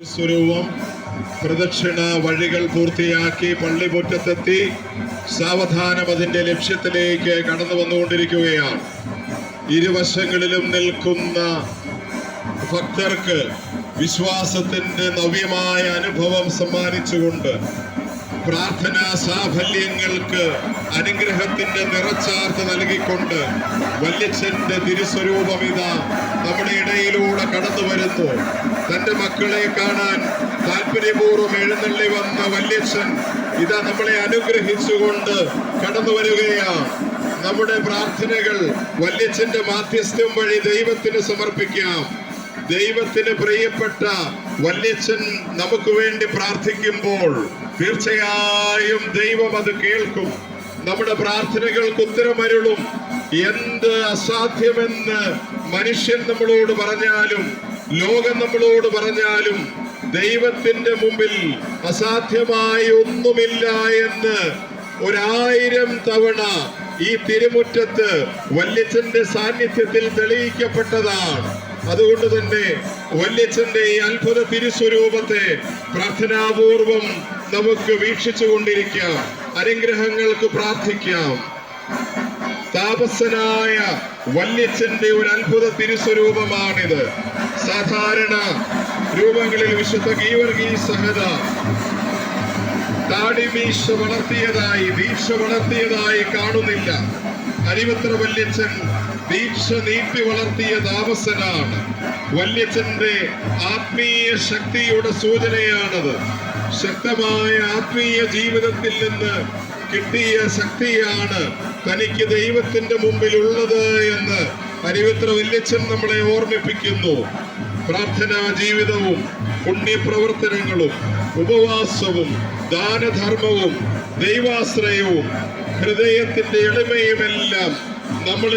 സ്വരൂപം പ്രദക്ഷിണ വഴികൾ പൂർത്തിയാക്കി പള്ളിമുറ്റത്തെത്തി സാവധാനം അതിന്റെ ലക്ഷ്യത്തിലേക്ക് കടന്നു വന്നുകൊണ്ടിരിക്കുകയാണ്. ഇരുവശങ്ങളിലും നിൽക്കുന്ന ഭക്തർക്ക് വിശ്വാസത്തിന്റെ നവ്യമായ അനുഭവം സമ്മാനിച്ചുകൊണ്ട് പ്രാർത്ഥനാ സാഫല്യങ്ങൾക്ക് അനുഗ്രഹത്തിന്റെ നിറച്ചാർത്ത് നൽകിക്കൊണ്ട് വല്യച്ഛന്റെ തിരുസ്വരൂപം ഇതാ നമ്മുടെ ഇടയിലൂടെ കടന്നു വരുന്നു. തന്റെ മക്കളെ കാണാൻ താല്പര്യപൂർവം എഴുന്നള്ളി വന്ന വല്യച്ഛൻ ഇതാ നമ്മളെ അനുഗ്രഹിച്ചുകൊണ്ട് കടന്നു വരികയാണ് നമ്മുടെ പ്രാർത്ഥനകൾ വല്യച്ഛന്റെ മാധ്യസ്ഥ്യം വഴി ദൈവത്തിന് സമർപ്പിക്കാം. ദൈവത്തിന് പ്രിയപ്പെട്ട വല്യച്ഛൻ നമുക്ക് വേണ്ടി പ്രാർത്ഥിക്കുമ്പോൾ തീർച്ചയായും ദൈവം അത് കേൾക്കും. നമ്മുടെ പ്രാർത്ഥനകൾക്ക് ഉത്തരമരുളും. എന്ത് അസാധ്യമെന്ന് മനുഷ്യൻ നമ്മളോട് പറഞ്ഞാലും ലോകം നമ്മളോട് പറഞ്ഞാലും ദൈവത്തിന്റെ മുമ്പിൽ അസാധ്യമായി ഒന്നുമില്ല എന്ന് ഒരായിരം തവണ ഈ തിരുമുറ്റത്ത് വല്യച്ഛന്റെ സാന്നിധ്യത്തിൽ തെളിയിക്കപ്പെട്ടതാണ്. അതുകൊണ്ട് തന്നെ വല്യച്ഛന്റെ ഈ അത്ഭുത തിരുസ്വരൂപത്തെ പ്രാർത്ഥനാപൂർവം നമുക്ക് വീക്ഷിച്ചു കൊണ്ടിരിക്കാം അനുഗ്രഹങ്ങൾക്ക് പ്രാർത്ഥിക്കാം. താപസനായ വല്യച്ഛന്റെ ഒരു അത്ഭുത തിരുസ്വരൂപമാണിത്. സാധാരണ രൂപങ്ങളിൽ വിശുദ്ധ ഗീവർഗീ സഹത താടിമീശ വളർത്തിയതായി ദീക്ഷ വളർത്തിയതായി കാണുന്നില്ല. അരിവത്ര വല്യച്ഛൻ ദീക്ഷ നീട്ടി വളർത്തിയ താമസനാണ് വല്യച്ഛന്റെ ആത്മീയ ശക്തിയുടെ സൂചനയാണത്. ശക്തമായ ആത്മീയ ജീവിതത്തിൽ നിന്ന് കിട്ടിയ ശക്തിയാണ് തനിക്ക് ദൈവത്തിന്റെ മുമ്പിൽ ഉള്ളത് എന്ന് അരിവത്ര വല്യച്ഛൻ നമ്മളെ ഓർമ്മിപ്പിക്കുന്നു. പ്രാർത്ഥനാ ജീവിതവും പുണ്യപ്രവർത്തനങ്ങളും ഉപവാസവും ദാനധർമ്മവും ദൈവാശ്രയവും ഹൃദയത്തിന്റെ എളിമയുമെല്ലാം നമ്മളെ